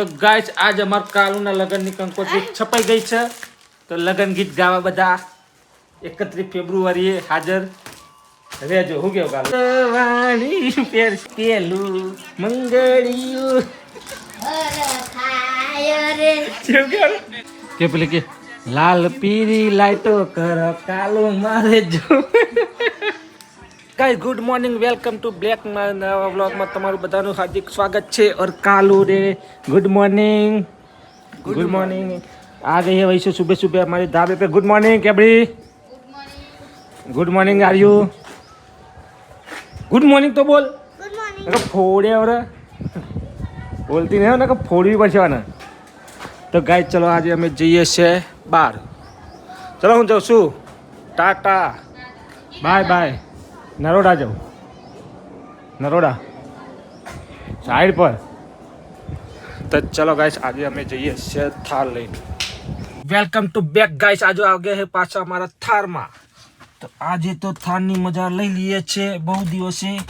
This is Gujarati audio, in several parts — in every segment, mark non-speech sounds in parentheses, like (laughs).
તો ગાઈસ આજ અમાર કાલુના લગ્નની કંકોત્રી છપાઈ ગઈ છે. તો લગ્ન ગીત ગાવા બધા એકત્રીસ ફેબ્રુઆરીએ હાજર રહેજો. હું કેવું કાલુ? વાણી પેર પેલું મંગળિયું? કે પેલી કે લાલ પીરી લાઈટો કર કાલો મારે જો. guys good morning welcome to black નવા વ્લોગમાં તમારું બધાનું હાર્દિક સ્વાગત છે और कालू रे गुड मॉर्निंग गुड मॉर्निंग आ गई है वैसे सुबह सुबह हमारे ढाबे पे good morning कैबड़ी good morning are you good morning तो बोल नका फोड़े और બોલતી નહીં ને કે ફોડવી પડશે ને તો ગાય ચલો આજે અમે જઈએ છીએ બહાર ચલો હું જાઉં છું ટાટા બાય બાય નરોડા જાઉં. નરોડા. સાઈડ પર. તો ચલો ગાઈસ આજે અમે જઈએ છીએ થાર લઈને. વેલકમ ટુ બેક ગાઈસ આજે આવ્યા છે પાછા અમારા થારમાં. તો આજે તો થારની મજા લઈ લઈએ છીએ. બહુ દિવસે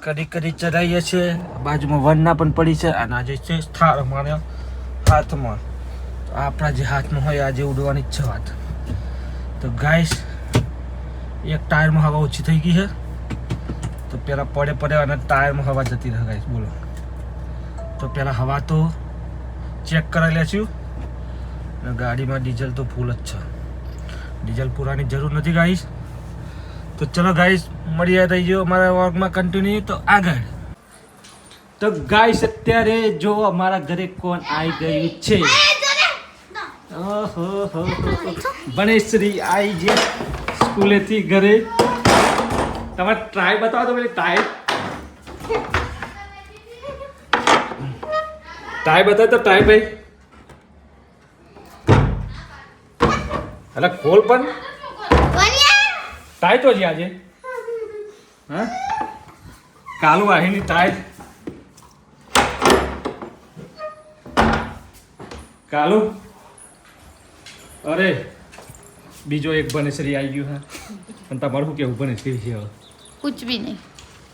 કરી કરી ચડાવીએ છીએ. બાજુમાં વરના પણ પડી છે. અને આજે છે થાર અમારા હાથમાં. આપણા જે હાથમાં હોય આજે ઉડવાની જ છે વાત. તો ગાઈસ એક ટાયરમાં હવા ઓછી થઈ ગઈ છે. તો પહેલાં પડે પડે અને ટાયરમાં હવા જતી રહે ગાઈશ બોલો. તો પહેલાં હવા તો ચેક કરાવી લેશું. અને ગાડીમાં ડીઝલ તો ફૂલ જ છે. ડીઝલ પૂરાની જરૂર નથી ગાઈશ તો ચલો ગાઈશ મળીએ થઈ ગયો અમારા વર્કમાં કન્ટિન્યુ તો આગળ. તો ગાઈસ અત્યારે જો અમારા ઘરે કોણ આવી ગયું છે? ઓહો હો હો આવી છે. સ્કૂલેથી ઘરે. તમારે ટ્રાય બતાવો તો પેલી ટ્રાય ટ્રાય બતાવો તો ટ્રાય ભાઈ. એટલે ખોલ પણ. ટાઈ તો છે. આજે હા? કાલુ આહીની ટ્રાય કાલુ? અરે. બીજો એક ભનેશ્રી આવી ગયું હા. પણ તમારું શું કેવું ભનેશ્રી છે હવે. કુછ બી નહીં.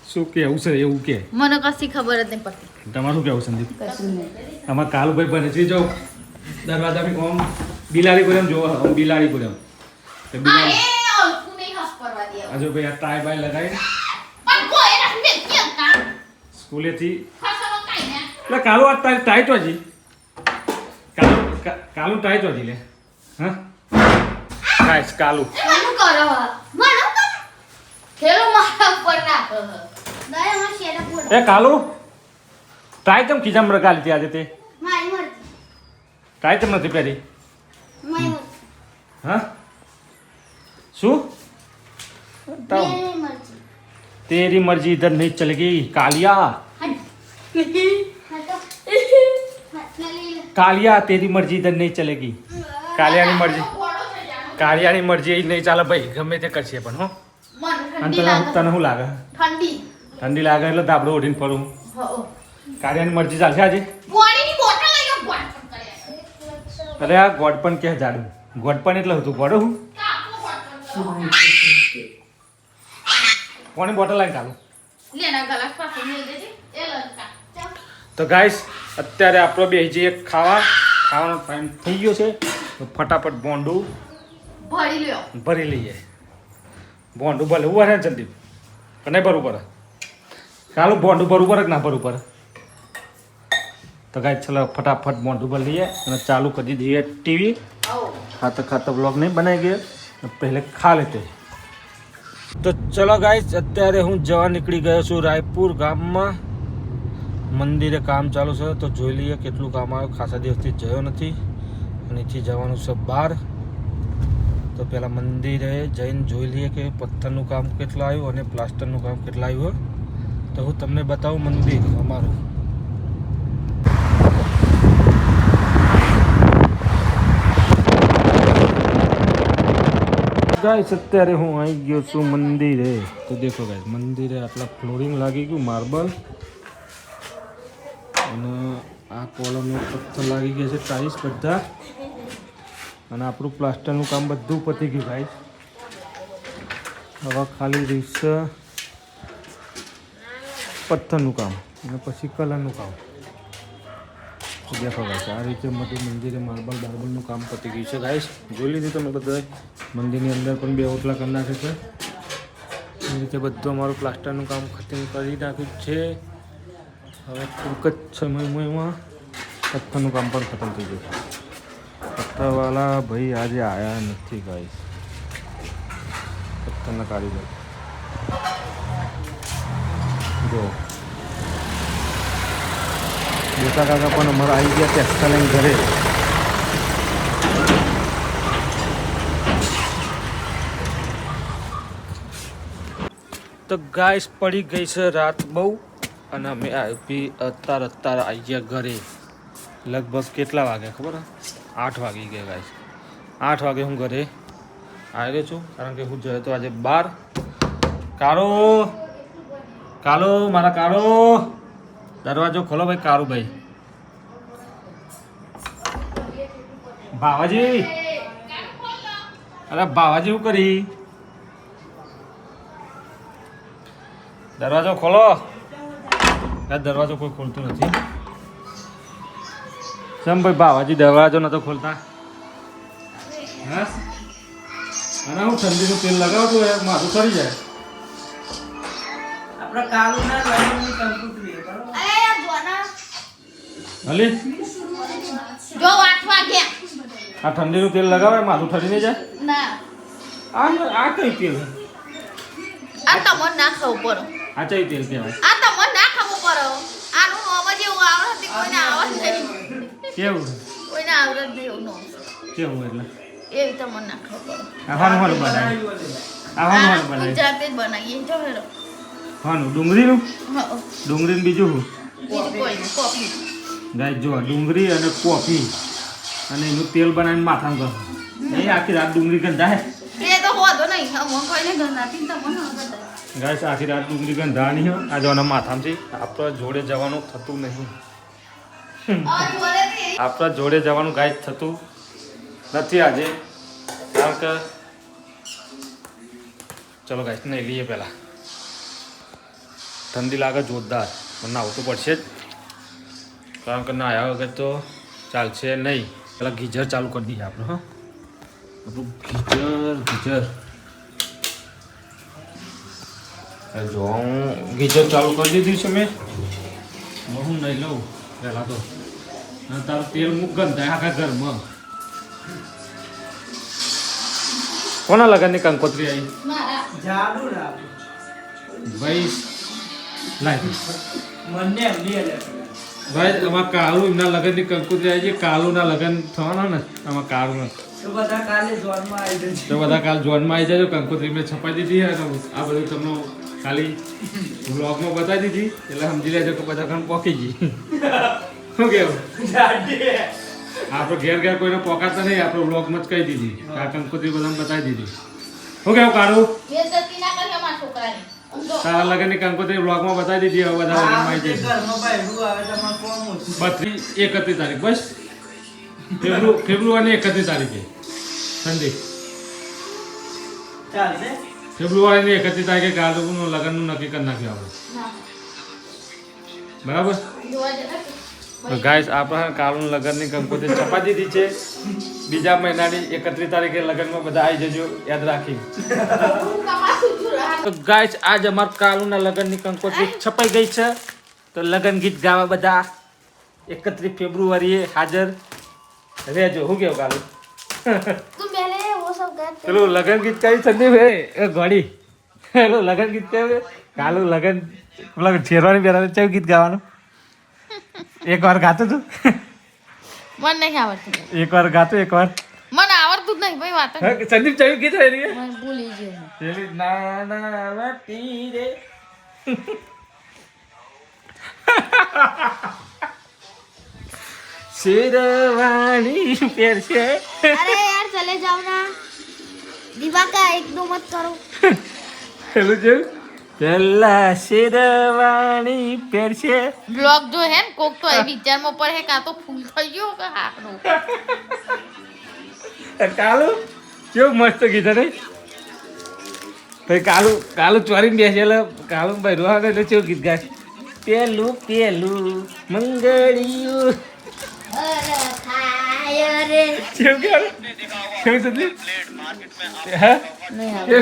શું કેવું છે એવું કે? મને કશી ખબર જ નહીં પડતી. તમારું શું કેવું સંદીપ? કશું નહીં. અમાર કાલુભાઈ ભનેશ્રી જો દરવાજા બી ઓમ બિલાડી ગુરમ જો ઓમ બિલાડી ગુરમ તો બિલાડી હજુ ભાઈ આ ટાઈ બાય લગાવી સ્કૂલેથી એટલે કાલુ આ ટાઈટ હજી. કાલુ કાલુ ટાઈટ હજી લે. હા? ગાઈસ કાલુ એ કાલુ ટાઈ કેમ ખીજામ રગાલી હતી આજે તે? ટાઈ કેમ નથી પહેરી? હા? શું? તમ તેરી મરજી ઇધર નહીં ચલેગી કાલિયા. કાલિયા તેરી મરજી ઇધર નહીં ચલેગી. કાલિયાની મરજી. કાલિયાની મરજી એ નહીં ચાલે ભાઈ ગમે તે કરશે પણ હો. અને તને તને શું લાગે? ઠંડી. ઠંડી લાગે એટલે દાબડો ઓઢીને ફરું. કાળિયાની મરજી ચાલશે આજે? અરે આ ગોડપણ કે જાડું? ગોડપણ એટલે હતું ગોડો હું? કોની બોટલ લાવીને ચાલુ? તો. ગાઈસ અત્યારે આપણો બે જઈએ ખાવા ખાવાનો ટાઈમ થઈ ગયો છે. તો ફટાફટ બોંડું ભરી લ્યો. ભરી લઈએ. બોંડું ઊભા ઊભા રહે ને જલ્દી કે નહીં ભરવું પડે ચાલો બોંડું ઉપર ઉપર કે ના ભરવું પડે તો ગાય ચાલો ફટાફટ બોન્ડ ઉપર લઈએ અને ચાલુ કરી દઈએ ટીવી. ખાતા ખાતા બ્લોગ નહીં બનાવી ગયો. પહેલે ખા લેતે તો ચલો ગાઈસ અત્યારે હું જવા નીકળી ગયો છું રાયપુર ગામમાં. મંદિરે કામ ચાલુ છે. તો જોઈ લઈએ કેટલું કામ આવ્યું. ખાસા દિવસથી જયો નથી. અને અહીંથી જવાનું છે બહાર. તો પહેલાં મંદિરે જઈને જોઈ લઈએ કે પથ્થરનું કામ કેટલું આવ્યું અને પ્લાસ્ટરનું કામ કેટલું આવ્યું તો હું તમને બતાવું મંદિર અમારું. ગાઈસ, અત્યારે હું આવી ગયો છું મંદિરે. તો દેખો ગાઈસ, મંદિરે આટલા ફ્લોરિંગ લાગી ગયું, માર્બલ. અને આ કોલમ પથ્થર લાગી ગયા છે ટાઈલ્સ બધા. અને આપણું પ્લાસ્ટરનું કામ બધું પતી ગયું ભાઈ. હવે ખાલી રીસ પથ્થરનું કામ અને પછી કલરનું કામ. દેખો છે. આ રીતે બધું મંદિરે માર્બલ બાર્બલનું કામ પતી ગયું છે. ગાઈસ જોઈ લીધું તમે બધા મંદિરની અંદર પણ બે ઓટલા કરી નાખે છે. એ રીતે બધું અમારું પ્લાસ્ટરનું કામ ખતમ કરી નાખ્યું છે. હવે ટૂંક જ સમયમાં પથ્થરનું કામ પણ ખતમ થઈ ગયું પથ્થરવાળા ભાઈ આજે આવ્યા નથી ગાઈસ પથ્થરના કારીગર જો. મોટા કાકા પણ અમારા આવી ગયા ટેક્સા લઈને ઘરે. તો ગાઈસ પડી ગઈ છે રાત બહુ અને અમે આવી અત્યારે અત્યારે આવી ગયા ઘરે. લગભગ કેટલા વાગે ખબર હે? આઠ વાગી ગયા ગાઈસ આઠ વાગે હું ઘરે આવ્યો છું, કારણ કે હું જયો તો આજે બાર. કાળો કાલો મારા કાળો. દરવાજો ખોલો ભાઈ, કાળુ ભાઈ. બાવાજી અરે બાવાજી શું કરી? દરવાજો ખોલો. દરવાજો કોઈ ખોલતું નથી. સમ ભાઈ બાવાજી દરવાજો નતો ખોલતા? હા? અને હું ઠંડીનું તેલ લગાવતું એ માથું સરી જાય. આપણે કાળું ના રંગની કંકુતરી બરોબર? અરે જોના હલી જો આ ઠંડીનું તેલ લગાવે માથું ઠરી નહીં જાય? ના. આ આ કઈ તેલ? આ તમને ના ખાવું પડો. આ કઈ તેલ કહેવાય? આ તમને ના ખાવું પડો આનું નામ જ એવું આવડત નહીં કોઈને આવડત નહીં કેવું કોઈને આવડત નહીં એવું કેવું એટલે? એવી તમને મને ખાવું પડો આ હાનું બનાવે. આ હાનું બનાવે. ગુજરાતી જ બનાવીએ. જો હેરો હાનું ડુંગળીનું? ડુંગળીનું બીજું શું? બીજું કોઈ કોફી. ગાય જો ડુંગળી અને કોફી. અને એનું તેલ બનાવીને માથામાં કરો નહીં આખી રાત ડુંગળી ગંધાય. એ તો હોતો નહીં. અમો કોઈને ગંધાતી તમને ગાય આખી રાત ડુંગળી ગંધા નહીં આ જવાના માથામાંથી આપણે જોડે જવાનું થતું નહીં. આપણા જોડે જવાનું ગાય થતું નથી આજે. કારણ કે ચલો ગાય નહીં, લઈએ પહેલાં. ઠંડી લાગે જોરદાર, પણ નાવું તો પડશે જ. કારણ કે નાહ્યા વગર તો ચાલશે નહીં. પેલા ગીઝર ચાલુ કરી દઈએ આપણે, હા. આપણું ગીઝર ગીઝર. જો, હું ગીઝર ચાલુ કરી દીધું છે મેં. હું નહીં લઉં. પહેલાં તો. અને તારું તેલ મુગન થાય આખા ઘરમાં. કોના લગનની કંકોત્રી આવી? ના ભાઈ લાય મને ભાઈ આમાં કાળું એમના લગનની કંકોત્રી આવી છે કાળુના લગન થવાના ને આમાં કાળુના તો બધા કાલે જશે તો બધા કાલ જોનમાં આવી જજો કંકોત્રી મેં છપાઈ દીધી આ બધું તમને ખાલી બ્લોગમાં બતાવી દીધી. એટલે સમજી લેજો કે બધા ઘણ પોકી ગઈ. શું કેવું? આપણે ઘેર ઘેર કોઈને પોકાતા નહીં આપણે બ્લોગમાં જ કહી દીધી. આ કંકોત્રી બધાને બતાવી દીધી. શું કેવું કરી તારા લગનની કંકોત્રી બ્લોગમાં બતાવી દીધી હવે બધા માહિતી બત્રીસ એકત્રીસ તારીખ બસ? ફેબ્રુ ફેબ્રુઆરી એકત્રીસ તારીખે. સંદીપ. ચાલશે? ફેબ્રુઆરીની એકત્રીસ તારીખે કાળુનું લગ્નનું નક્કી કરી નાખ્યું આપણે. બરાબર? તો ગાઈસ આપણે કાળું લગ્નની કંકોત્રી છપા દીધી છે. બીજા મહિનાની એકત્રીસ તારીખે લગ્નમાં બધા આવી જજો યાદ રાખી. તો ગાઈસ આજ અમારા કાળુના લગ્નની કંકોત્રી છપાઈ ગઈ છે. તો લગ્ન ગીત ગાવા બધા એકત્રીસ ફેબ્રુઆરીએ હાજર રહેજો. હું કેવું કાળુ (laughs) પેલું લગન ગીત કઈ સંદીપ એ ઘોડી. પેલું લગન ગીત કયું કાલું લગન પેલા શેરવાની પહેલા કયું ગીત ગાવાનું? એક વાર ગાતો તું? મને નહીં આવડતું. એક વાર ગાતો એક વાર? મને આવડતું જ નહીં ભાઈ વાત. સંદીપ ચયું ગીત હોય રે ભૂલી ગયો. પેલી નાણાવટી રે. શેરવાણી પહેરશે અરે યાર ચલે જાવ ના. દીવાકા એક દો મત કરો. હેલો જે પહેલા શેરવાણી પહેરશે. બ્લોગ જો હે કોક તો એ વિચારમાં પર હે કાં તો ફૂલ થઈ ગયો કે હાકનો કાલુ કેવું મસ્ત કીધું ને? ભાઈ કાલુ કાલુ ચોરીને બેસેલા કાલુ ભાઈ રોહાને એટલે કેવું ગીત ગાય પેલું પેલું મંગળિયું. કે કેવું સંદીપ હે નહીં આવે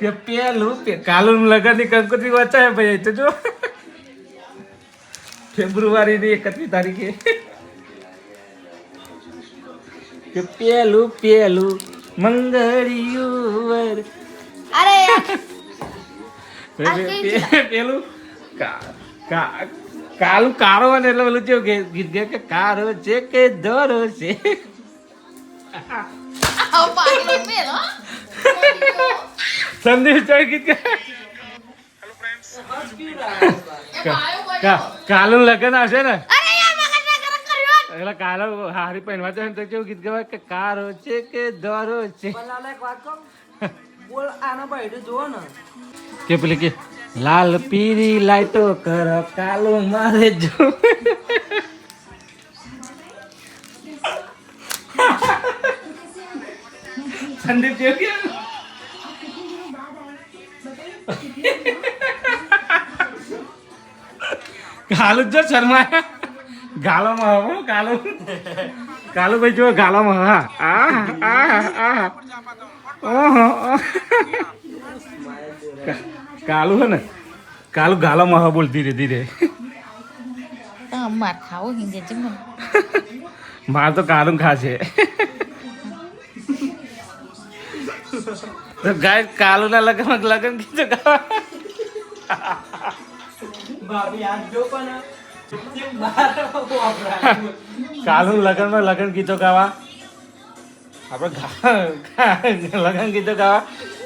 કે પેલું પે- કાલું લગનની કંકોત્રી વચાય ભાઈ તો જો ફેબ્રુઆરીની એકત્રીસ તારીખે કે પેલું પેલું મંગળિયું અરે પેલું કા- કા- કાલું કારો અને એટલે પેલું કેવું કે ગીત ગયા કે કારો છે કે દર છે. સંદેશ ચોય ગીત ગયા કાલું લગન આવશે ને? અરે યાર મગજ ના ગરમ કર્યો એટલે કાલો હારી પહેરવા જાય ને તો કેવું ગીત ગવાય કે કારો છે કે દરો છે. બોલ આનો ભાઈ જુઓ ને. કે પેલી કે લાલ પીરી લાઈટો કરો, કાલો મારે જો. સંદીપ જેવું કે કાલુ જો શર્મા ગાલોમાં હવો કાલુ કાલુ ભાઈ જો ગાલોમાં, હા. આ આ આ ઓહો. કાલુ હે ને કાલુ ગાલામાં હા બોલ ધીરે ધીરે. માર ખાવું હિંગે છે માર તો કાલુ ખાશે. તો ગાય કાલુ ના લગન લગન કીધું ભાભી આજ જો પણ કાલુ લગનમાં લગન ગીતો ગાવા આપણે લગન ગીતો ગાવા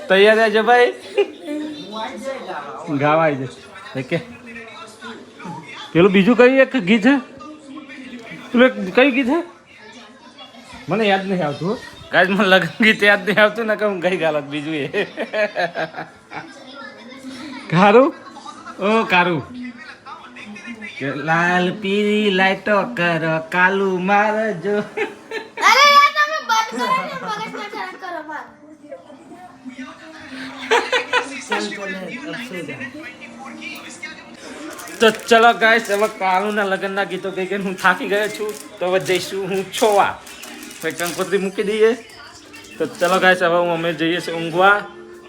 તૈયાર રહેજો ભાઈ. ગાવા આવી જશે કે? પેલું બીજું કયું એક ગીત છે? પેલું એક કયું ગીત છે? મને યાદ નહીં આવતું. કાજ મને લગન ગીત યાદ નહીં આવતું ને કે હું ગઈ ગાલત બીજું એ. કારું? ઓ, કારું. લાલ પીળી લાઈટો કરો, કાલુ મારજો અરે યાર તમે બંધ કરો ને મગજ ના ગરમ કરો માર તો ચલો ગાઈસ હવે કાલુના લગ્નના ગીતો કહી કે હું થાકી ગયો છું. તો હવે જઈશું હું છોવા. ભાઈ કંકોત્રી મૂકી દઈએ. તો ચલો ગાઈસ હવે હું અમે જઈએ છીએ ઊંઘવા.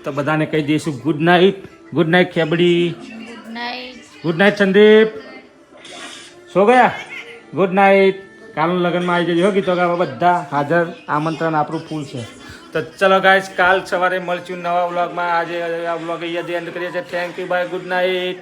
તો બધાને કહી દઈશું good night good night ખેબડી. Good night Sandeep. સો ગયા? ગુડ નાઇટ કાલનું લગ્નમાં આવી જજો હો ગીતો ગાવા બધા. હાજર આમંત્રણ આપણું ફૂલ છે. તો ચલો ગાઈસ કાલ સવારે મળશું નવા વ્લોગમાં આજે આ વ્લોગ અહીંયા એન્ડ કરીએ છીએ. Thank you bye good night